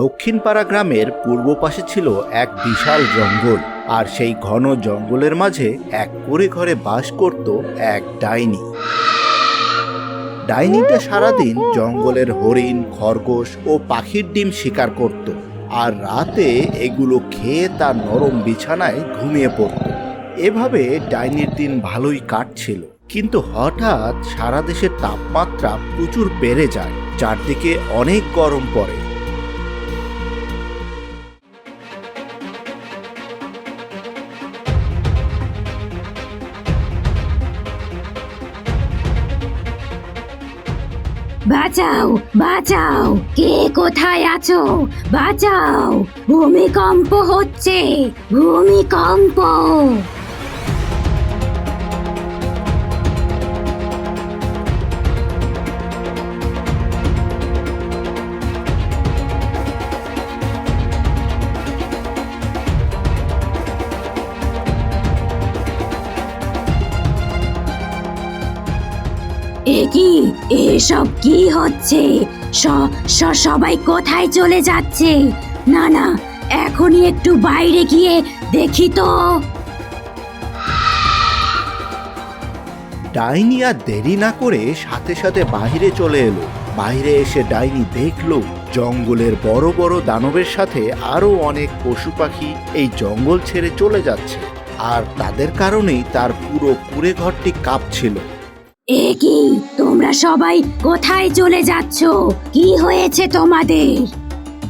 দক্ষিণপাড়া গ্রামের পূর্ব পাশে ছিল এক বিশাল জঙ্গল, আর সেই ঘন জঙ্গলের মাঝে এক করে ঘরে বাস করত এক ডাইনি। ডাইনিটা সারাদিন জঙ্গলের হরিণ, খরগোশ ও পাখির ডিম শিকার করত, আর রাতে এগুলো খেয়ে তার নরম বিছানায় ঘুমিয়ে পড়ত। এভাবে ডাইনির দিন ভালোই কাটছিল, কিন্তু হঠাৎ সারা দেশের তাপমাত্রা প্রচুর বেড়ে যায় চারদিকে অনেক গরম পড়ে। বাঁচাও বাঁচাও। কে কোথায় আছো? বাঁচাও। ভূমিকম্প হচ্ছে। ভূমিকম্প। কি? এসব কি হচ্ছে? সবাই কোথায় চলে যাচ্ছে? না না, এখনই একটু বাইরে গিয়ে দেখি তো। ডাইনি আর দেরি না করে সাথে সাথে বাইরে চলে এলো। বাইরে এসে ডাইনি দেখল, জঙ্গলের বড় বড় দানবের সাথে আরও অনেক পশু পাখি এই জঙ্গল ছেড়ে চলে যাচ্ছে। আর তাদের কারণেই তার পুরো কুড়ে ঘরটি কাঁপছিল। এ কি? তোমরা সবাই কোথায় চলে যাচ্ছ? কি হয়েছে তোমাদের?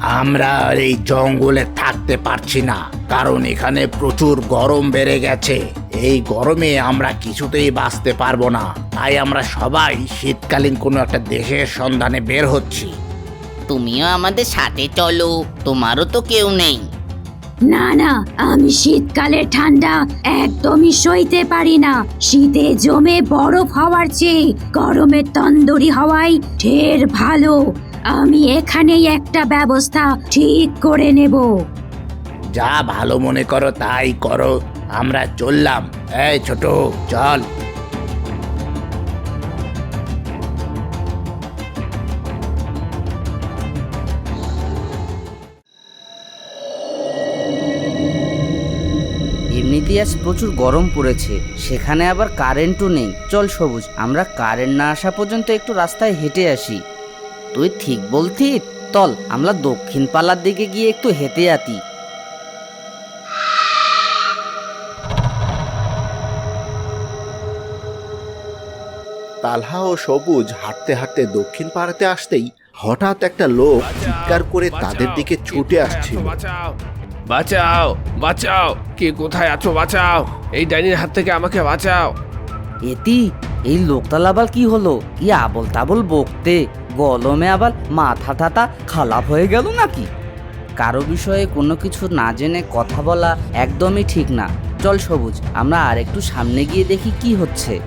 আমরা আর এই জঙ্গলে থাকতে পারছি না কারণ এখানে প্রচুর গরম বেড়ে গেছে। এই গরমে আমরা কিছুতেই বাঁচতে পারব না। তাই আমরা সবাই শীতকালীন কোনো একটা দেশের সন্ধানে বের হচ্ছি। তুমিও আমাদের সাথে চলো তোমারও তো কেউ নেই। না না, আমি শীতকালে ঠান্ডা একদমই সইতে পারি না। শীতে জমে বরফ হওয়ার চেয়ে গরমের তন্দুরি হওয়াই ঢের ভালো। আমি এখানেই একটা ব্যবস্থা ঠিক করে নেব। যা ভালো মনে করো তাই করো, আমরা চললাম। এই ছোট, চল। আজ প্রচুর গরম পড়েছে সেখানে আবার কারেন্টও নেই। চল সবুজ আমরা কারেন্ট না আসা পর্যন্ত একটু রাস্তায় হেঁটে আসি। তুই ঠিক বলতি চল আমরা দক্ষিণ পাল্লার দিকে গিয়ে একটু হেঁটে আতি তালহা ও সবুজ হাঁটতে হাঁটতে দক্ষিণ পাড়াতে আসতেই হঠাৎ একটা লোক চিৎকার করে তাদের দিকে ছুটে আসছিল। বাঁচাও বাঁচাও। কে কোথায় আছো, বাঁচাও। এই ডাইনির হাত থেকে আমাকে বাঁচাও। এতি, এই লোকটাল আবার কি হলো? কি আবল তাবল বকতে? গলমে আবার মাথা টাথা খারাপ হয়ে গেল নাকি? কারও বিষয়ে কোনো কিছু না জেনে কথা বলা একদমই ঠিক না। চল সবুজ, আমরা আর একটু সামনে গিয়ে দেখি কি হচ্ছে।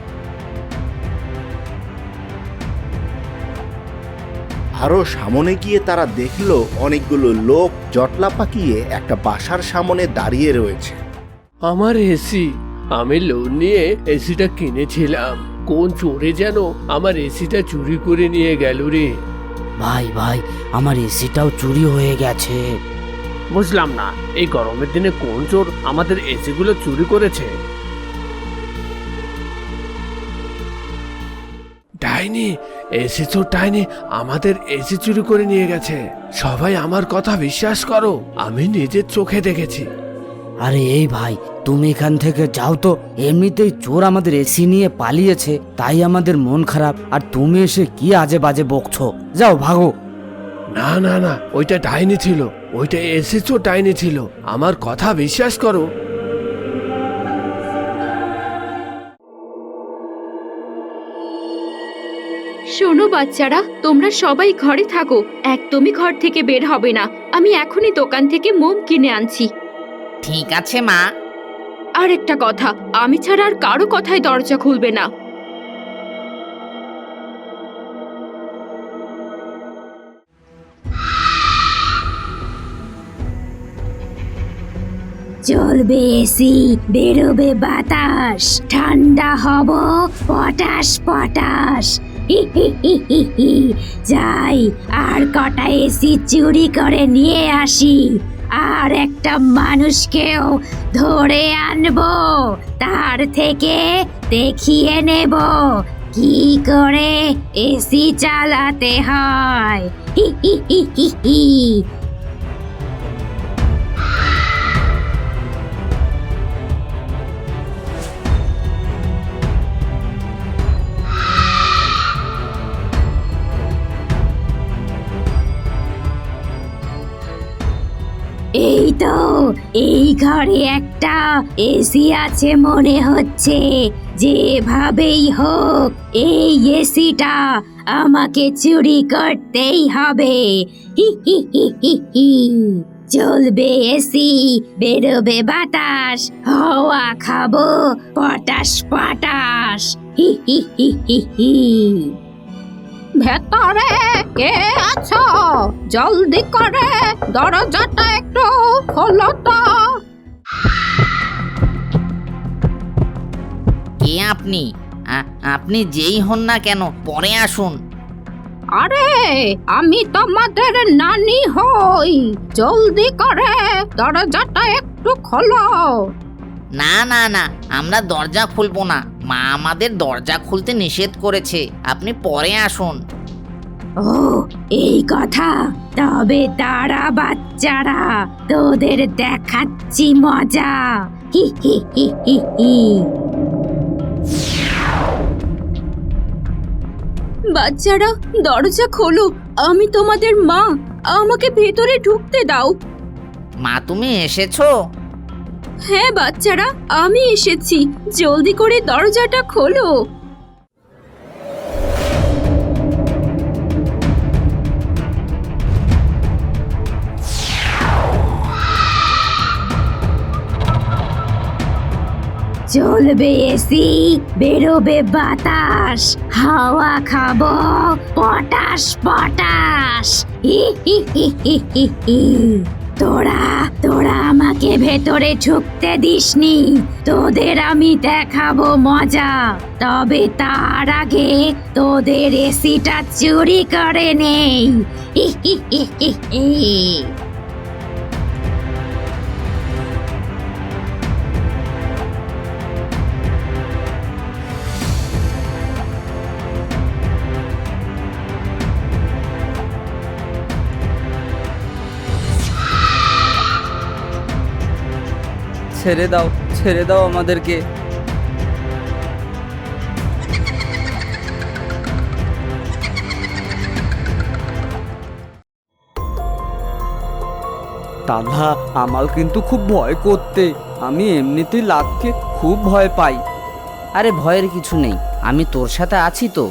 আরও সামনে গিয়ে তারা দেখল অনেকগুলো লোক জটলা পাকিয়ে একটা বাসার সামনে দাঁড়িয়ে রয়েছে। আমার এসি আমি লোন নিয়ে এসিটা কিনেছিলাম। কোন চোরে যেন আমার এসিটা চুরি করে নিয়ে গেল রে। ভাই ভাই আমার এসিটাও চুরি হয়ে গেছে। বুঝলাম না এই গরমের দিনে কোন চোর আমাদের এসিগুলো চুরি করেছে? ডাইনি এসি চোর ডাইনি আমাদের এসি চুরি করে নিয়ে গেছে। সবাই আমার কথা বিশ্বাস করো আমি নিজের চোখে দেখেছি। আরে এই ভাই তুমি এখান থেকে যাও তো এমনিতেই চোর আমাদের এসি নিয়ে পালিয়েছে তাই আমাদের মন খারাপ আর তুমি এসে কি আজে বাজে বকছো? যাও ভাগো। না না না ওইটা ডাইনি ছিল ওইটা এসি চোর ডাইনি ছিল আমার কথা বিশ্বাস করো। বাচ্চারা তোমরা সবাই ঘরে থাকো। একদমই ঘর থেকে বের হবে না। আমি এখনই দোকান থেকে মোম কিনে আনছি। ঠিক আছে মা। আর একটা কথা আমি ছাড়া আর কারও কথায় দরজা খুলবে না। চলবে এসি বেরোবে বাতাস ঠান্ডা হব পটাশ পটাশ। যাই, আর কটা এসি চুরি করে নিয়ে আসি। আর একটা মানুষকেও ধরে আনব। তার থেকে দেখিয়ে নেব। কি করে এসি চালাতে হয়? এই তো এই ঘরে একটা এসি আছে মনে হচ্ছে। যেভাবেই হোক, এই এসিটা আমাকে চুরি করতেই হবে। চলবে এসি বেরোবে বাতাস, হাওয়া খাব, পটাশ পটাশ। হি হি হি হি হি। ভেতরে কে আছো? জলদি করে দরজাটা একটু খোলো তো। কে আপনি? আ- আপনি যেই হন না কেন পরে আসুন। আরে আমি তোমাদের নানি হই। জলদি করে দরজাটা একটু খোলো। না না না আমরা দরজা খুলবো না। মা আমাদের দরজা খুলতে নিষেধ করেছে। আপনি পরে আসুন। ও এই কথা? তবে তারা বাচ্চারা তোদের দেখাচ্ছি মজা। হি হি হি হি হি। বাচ্চারা দরজা খোলো। আমি তোমাদের মা। আমাকে ভেতরে ঢুকতে দাও। মা তুমি এসেছ? হ্যাঁ বাচ্চারা আমি এসেছি। জলদি করে দরজাটা খোলো। চলবে এসি, বেরোবে বাতাস, হাওয়া খাব, পটাশ পটাশ। তোরা তোরা আমাকে ভেতরে ঢুকতে দিসনি। তোদের আমি দেখাবো মজা। তবে তার আগে তোদের এসিটা চুরি করে নেই। ছেড়ে দাও ছেড়ে দাও আমাদেরকে। দাদা আমার কিন্তু খুব ভয় করতে। আমি এমনিতেই লাতকে খুব ভয় পাই। আরে ভয়ের কিছু নেই আমি তোর সাথে আছি তো।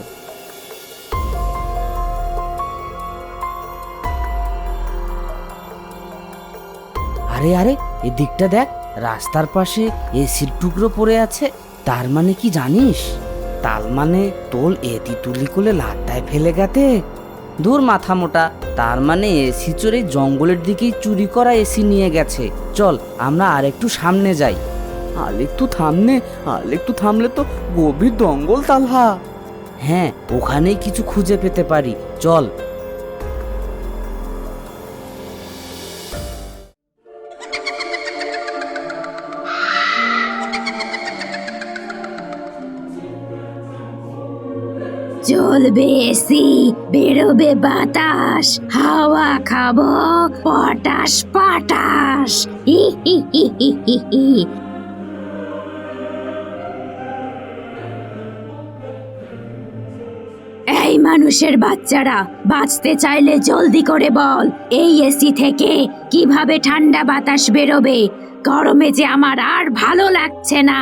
আরে আরে এদিকটা দেখ। রাস্তার পাশে এসির টুকরো পড়ে আছে তার মানে কি জানিস? তাল মানে তোল এতি তুলি করে লাদ্দায় ফেলে গেতে। দূর মাথা মোটা তার মানে এসি চড়ে জঙ্গলের দিকেই চুরি করা এসি নিয়ে গেছে। চল আমরা আর একটু সামনে যাই। আর একটু থামনে আর একটু থামলে তো গভীর জঙ্গল তালহা। হ্যাঁ ওখানেই কিছু খুঁজে পেতে পারি। চল। চলবে এসি বেরোবে বাতাস, হাওয়া খাব, পটাশ পটাশ। এই মানুষের বাচ্চারা, বাঁচতে চাইলে জলদি করে বল, এই এসি থেকে কীভাবে ঠান্ডা বাতাস বেরোবে? গরমে যে আমার আর ভালো লাগছে না।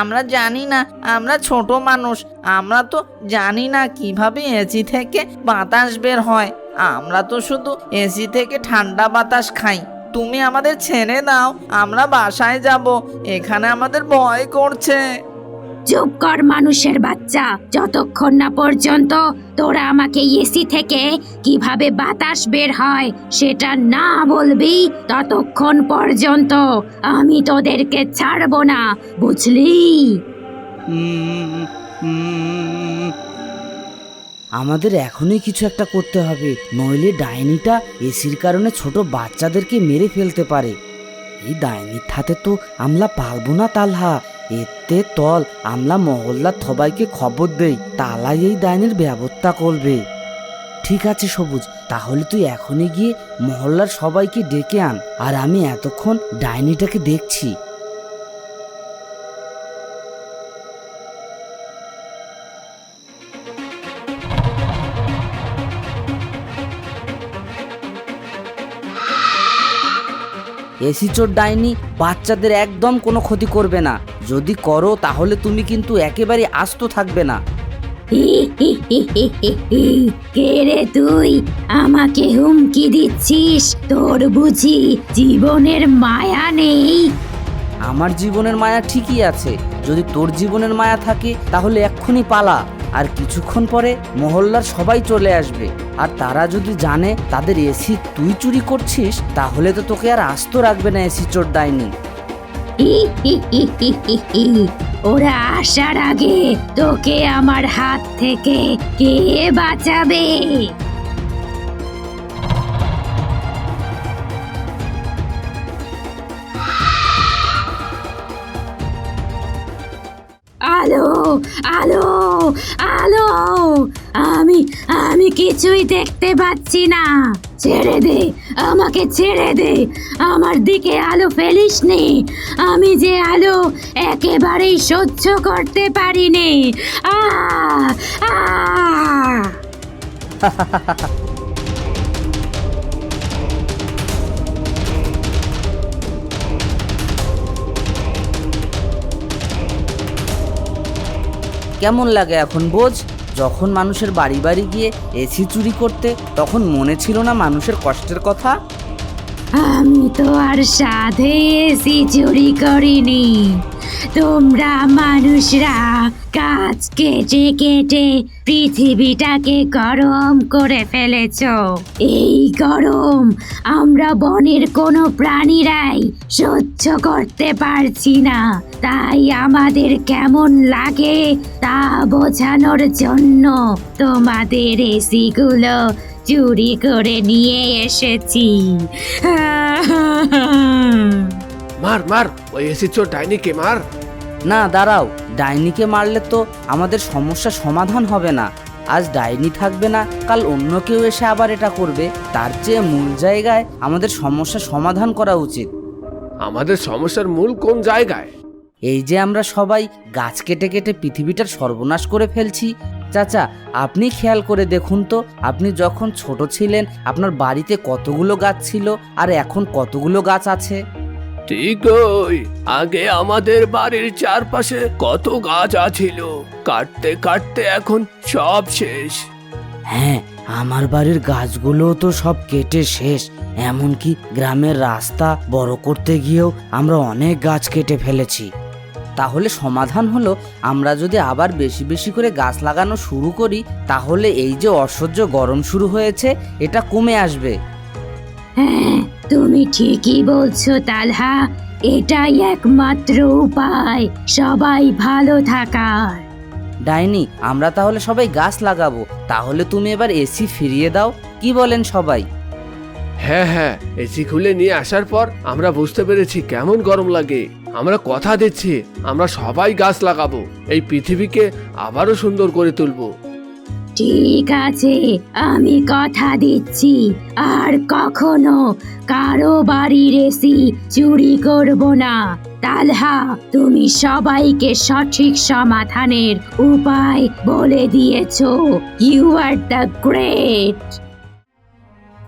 আমরা জানি না, আমরা ছোট মানুষ, আমরা তো জানি না কীভাবে এসি থেকে বাতাস বের হয়। আমরা তো শুধু এসি থেকে ঠান্ডা বাতাস খাই। তুমি আমাদের ছেড়ে দাও, আমরা বাসায় যাব। এখানে আমাদের ভয় করছে। চুপ কর মানুষের বাচ্চা। যতক্ষণ না পর্যন্ত তোরা আমাকে এসি থেকে কীভাবে বাতাস বের হয় সেটা না বলবি, ততক্ষণ পর্যন্ত আমি তোদেরকে ছাড়বো না, বুঝলি। আমাদের এখনই কিছু একটা করতে হবে, নইলে ডাইনিটা এসির কারণে ছোট বাচ্চাদেরকে মেরে ফেলতে পারে। এই ডাইনির হাতে তো আমলা পারব না, তালহা। এতে তল আমলা মহল্লার সবাইকে খবর দেই, তালাই এই ডাইনির ব্যবস্থা করবে। ঠিক আছে সবুজ, তাহলে তুই এখনই গিয়ে মহল্লার সবাইকে ডেকে আন, আর আমি এতক্ষণ ডাইনিটাকে দেখছি। এসি চোর ডাইনি বাচ্চাদের একদম কোনো ক্ষতি করবে না। যদি করো তাহলে তুমি কিন্তু একেবারে আস্ত থাকবে না। কে রে তুই? আমাকে হুমকি দিচ্ছিস? তোর বুঝি জীবনের মায়া নেই। আমার জীবনের মায়া ঠিকই আছে। যদি তোর জীবনের মায়া থাকে তাহলে এক্ষুনি পালা। আর কিছুক্ষণ পরে মহল্লার সবাই চলে আসবে। আর তারা যদি জানে তাদের এসি তুই চুরি করছিস, তাহলে তো তোকে আর আস্ত রাখবে না এসি চোর ডাইনি। ওরা আসার আগে তোকে আমার হাত থেকে কে বাঁচাবে? আলো আলো। আমি আমি কিছুই দেখতে পাচ্ছি না। ছেড়ে দে, আমাকে ছেড়ে দে। আমার দিকে আলো ফেলিস নে আমি যে আলো একেবারেই সহ্য করতে পারিনি। আ আ কেমন লাগে এখন বোঝ? যখন মানুষের বাড়ি বাড়ি গিয়ে এসি চুরি করতে, তখন মনে ছিল না মানুষের কষ্টের কথা? আমি তো আর সাধে এসি চুরি করিনি। তোমরা মানুষরা গাছ কেটে কেটে পৃথিবীটাকে গরম করে ফেলেছ, এই গরম আমরা বনের কোনো প্রাণীরাই সহ্য করতে পারছি না। তাই আমাদের কেমন লাগে তা বোঝানোর জন্য তোমাদের এসিগুলো চুরি করে নিয়ে এসেছি। মার মার ওই এসি চোর ডাইনিকে মার। না দাঁড়াও ডাইনিকে মারলে তো আমাদের সমস্যা সমাধান হবে না। আজ ডাইনি থাকবে না কাল অন্য কেউ এসে আবার এটা করবে। তার চেয়ে মূল জায়গায় আমাদের সমস্যা সমাধান করা উচিত। আমাদের সমস্যার মূল কোন জায়গায়? এই যে আমরা সবাই গাছ কেটে কেটে পৃথিবীটার সর্বনাশ করে ফেলছি। চাচা আপনি খেয়াল করে দেখুন তো আপনি যখন ছোট ছিলেন আপনার বাড়িতে কতগুলো গাছ ছিল আর এখন কতগুলো গাছ আছে? ঠিক ওই আগে আমাদের বাড়ির চারপাশে কত গাছ আছিল। কাটতে কাটতে এখন সব শেষ। হ্যাঁ আমার বাড়ির গাছগুলোও তো সব কেটে শেষ। এমনকি গ্রামের রাস্তা বড় করতে গিয়েও আমরা অনেক গাছ কেটে ফেলেছি। তাহলে সমাধান হলো আমরা যদি আবার বেশি বেশি করে গাছ লাগানো শুরু করি তাহলে এই যে অসহ্য গরম শুরু হয়েছে এটা কমে আসবে। তুমি ঠিকই বলছো তালহা। এটাই একমাত্র উপায়। সবাই ভালো থাকার। ডাইনি আমরা তাহলে সবাই গাছ লাগাবো। তাহলে তুমি এবার এসি ফিরিয়ে দাও। কি বলেন সবাই? হ্যাঁ হ্যাঁ এসি খুলে নিয়ে আসার পর আমরা বুঝতে পেরেছি কেমন গরম লাগে। আমরা কথা দিচ্ছি আমরা সবাই গাছ লাগাবো। এই পৃথিবীকে আবারও সুন্দর করে তুলবো। ঠিক আছে, আমি কথা দিচ্ছি। আর কখনো কারও বাড়ির এসি চুরি করব না। তালহা, তুমি সবাইকে সঠিক সমাধানের উপায় বলে দিয়েছ। ইউ আর দ্য গ্রেট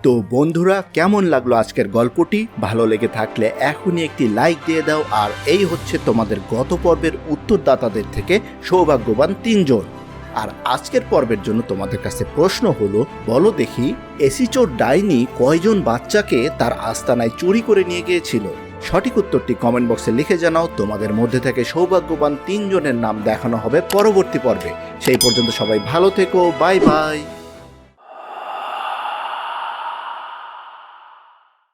তো বন্ধুরা, কেমন লাগল আজকের গল্পটি? ভালো লেগে থাকলে এখনই একটি লাইক দিয়ে দাও। আর এই হচ্ছে তোমাদের গত পর্বের উত্তরদাতাদের থেকে সৌভাগ্যবান তিনজন। আর আজকের পর্বের জন্য তোমাদের কাছে প্রশ্ন হলো, বলো দেখি, এসিচোর ডাইনি কয়জন বাচ্চাকে তার আস্তানায় চুরি করে নিয়ে গিয়েছিল? সঠিক উত্তরটি কমেন্ট বক্সে লিখে জানাও। তোমাদের মধ্যে থেকে সৌভাগ্যবান তিনজনের নাম দেখানো হবে পরবর্তী পর্বে। সেই পর্যন্ত সবাই ভালো থেকো, বাই বাই।